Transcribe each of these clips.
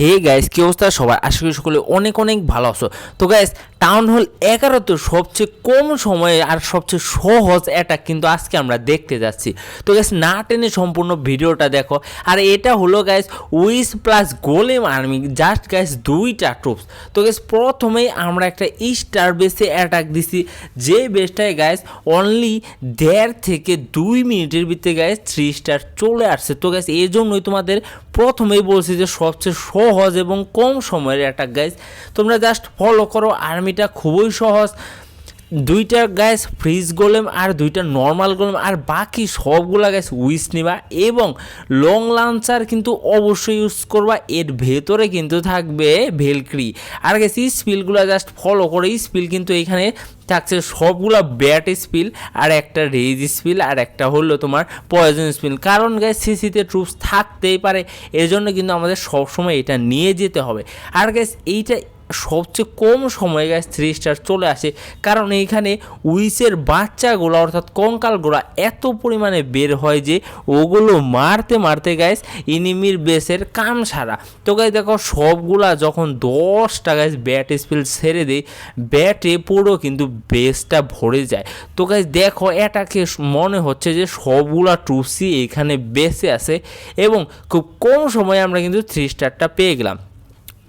Hey guys কি অবস্থা সবাই? আশা করি সকলে অনেক অনেক ভালো আছো। তো গাইস টাউন হল এগারোতে সবচেয়ে কম সময়ে আর সবচেয়ে সহজ অ্যাটাক কিন্তু আজকে আমরা দেখতে যাচ্ছি। তো গ্যাস না টেনে সম্পূর্ণ ভিডিওটা দেখো। আর এটা হলো guys witch plus golem army just guys দুইটা ট্রুপস তো গ্যাস প্রথমেই আমরা একটা স্টার বেসে অ্যাটাক দিছি। যে বেসটায় গাইস অনলি দেড় থেকে দুই মিনিটের ভিতরে গাইস থ্রি স্টার চলে আসছে। তো গ্যাস এই জন্যই তোমাদের প্রথমেই বলছি যে সবচেয়ে সহজ এবং কম সময়ের অ্যাটাক গাইস তোমরা জাস্ট ফলো করো আর্মিটা খুবই সহজ। দুইটা গ্যাস ফ্রিজ গোলেম আর দুইটা নর্মাল গোলেম আর বাকি সবগুলা গ্যাস উইস নিবা এবং লং লাঞ্চার কিন্তু অবশ্যই ইউজ করবা। এর ভেতরে কিন্তু থাকবে ভেলক্রি আর গ্যাস এই স্পিলগুলো জাস্ট ফলো করে। এই স্পিল কিন্তু এখানে থাকছে সবগুলা ব্যাট স্পিল আর একটা রেজ স্পিল আর একটা হলো তোমার পয়জন স্পিল কারণ গ্যাস সিসিতে ট্রুপস থাকতেই পারে। এজন্য কিন্তু আমাদের সবসময় এটা নিয়ে যেতে হবে। আর গ্যাস এইটা সবচেয়ে কম সময়ে গ্যাস থ্রি স্টার চলে আসে। কারণ এইখানে উইসের বাচ্চাগুলো অর্থাৎ কঙ্কালগুলো এত পরিমাণে বের হয় যে ওগুলো মারতে মারতে গ্যাস ইনিমির বেসের কাম সারা। তো গাছ দেখো সবগুলা যখন দশটা গ্যাস ব্যাট স্পিল ছেড়ে দেয় ব্যাটে পুরো কিন্তু বেসটা ভরে যায়। তো গাছ দেখো এটাকে মনে হচ্ছে যে সবগুলা টুসি এখানে বেসে আছে এবং খুব কম সময়ে আমরা কিন্তু থ্রি স্টারটা পেয়ে গেলাম।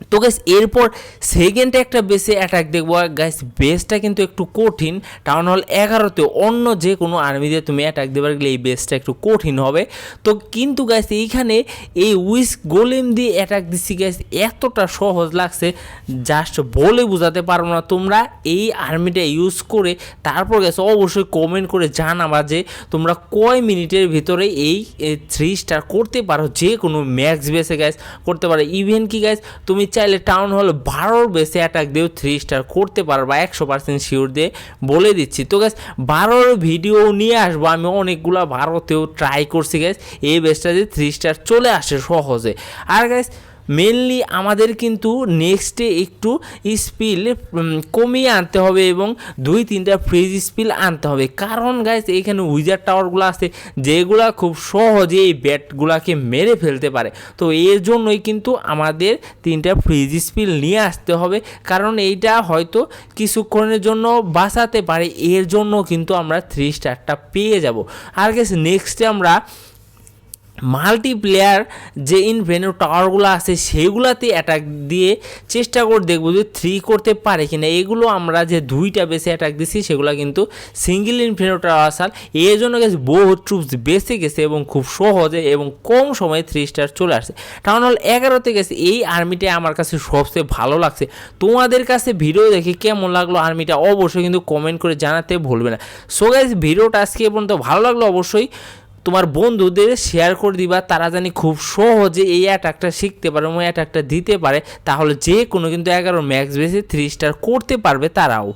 তো গাইস এরপর সেকেন্ড একটা বেসে অ্যাটাক দেখব। গাইস বেসটা কিন্তু একটু কঠিন। টাউন হল এগারোতে অন্য যে কোনো আর্মি দিয়ে তুমি অ্যাটাক দেবার গেলে এই বেসটা একটু কঠিন হবে। তো কিন্তু গাইস এইখানে এই উইস গোলেম দিয়ে অ্যাটাক দিচ্ছি গাইস এতটা সহজ লাগছে। জাস্ট বলে বোঝাতে পারব না তোমরা। এই আর্মিটা ইউজ করে তারপর গেছে অবশ্যই কমেন্ট করে জানাবা যে তোমরা কয় মিনিটের ভিতরে এই থ্রি স্টার করতে পারো যে কোনো ম্যাক্স বেসে গ্যাস করতে পারো। ইভেন কি গ্যাস তুমি চাইলে টাউন হল বারোর বেশি অ্যাটাক দিয়েও থ্রি স্টার করতে পারবা একশো পার্সেন্ট শিওর দিয়ে বলে দিচ্ছি। তো গ্যাস বারোর ভিডিও নিয়ে আসব। আমি অনেকগুলো ভারতেও ট্রাই করছি গ্যাস এই বেসটা দিয়ে থ্রি স্টার চলে আসে সহজে। আর গ্যাস মেনলি আমাদের কিন্তু নেক্সটে একটু স্পিল কমিয়ে আনতে হবে এবং দুই তিনটা ফ্রিজ স্পিল আনতে হবে। কারণ গাইস এখানে উইজার টাওয়ারগুলো আছে, যেগুলো খুব সহজে এই ব্যাটগুলোকে মেরে ফেলতে পারে। তো এর জন্যই কিন্তু আমাদের তিনটা ফ্রিজ স্পিল নিয়ে আসতে হবে। কারণ এইটা হয়তো কিছুক্ষণের জন্য বাঁচাতে পারে, এর জন্য কিন্তু আমরা থ্রি স্টারটা পেয়ে যাব। আর গেছে নেক্সটে আমরা মাল্টিপ্লেয়ার যে ইনভেনু টাওয়ারগুলো আছে, সেগুলাতে অ্যাটাক দিয়ে চেষ্টা করে দেখব যে থ্রি করতে পারে কি না এগুলো আমরা যে দুইটা বেসে অ্যাটাক দিছি, সেগুলো কিন্তু সিঙ্গেল ইনভেনু টাওয়ার আসাল। এই জন্য গেছে বহু ট্রুপস বেঁচে গেছে এবং খুব সহজে এবং কম সময়ে থ্রি স্টার চলে আসছে। টাউন হল এগারোতে গেছে, এই আর্মিটা আমার কাছে সবচেয়ে ভালো লাগছে। তোমাদের কাছে ভিডিও দেখে কেমন লাগল আর্মিটা অবশ্যই কিন্তু কমেন্ট করে জানাতে ভুলবে না। সো গাইজ ভিডিওটা আজকে পর্যন্ত ভালো লাগল, অবশ্যই তোমার বন্ধুদের শেয়ার করে দিবা, তারা জানি খুব সহজে এই অ্যাটাকটা শিখতে পারে এবং অ্যাটাকটা দিতে পারে। তাহলে যে কোনো কিন্তু এগারো ম্যাক্স বেসে থ্রি স্টার করতে পারবে তারাও।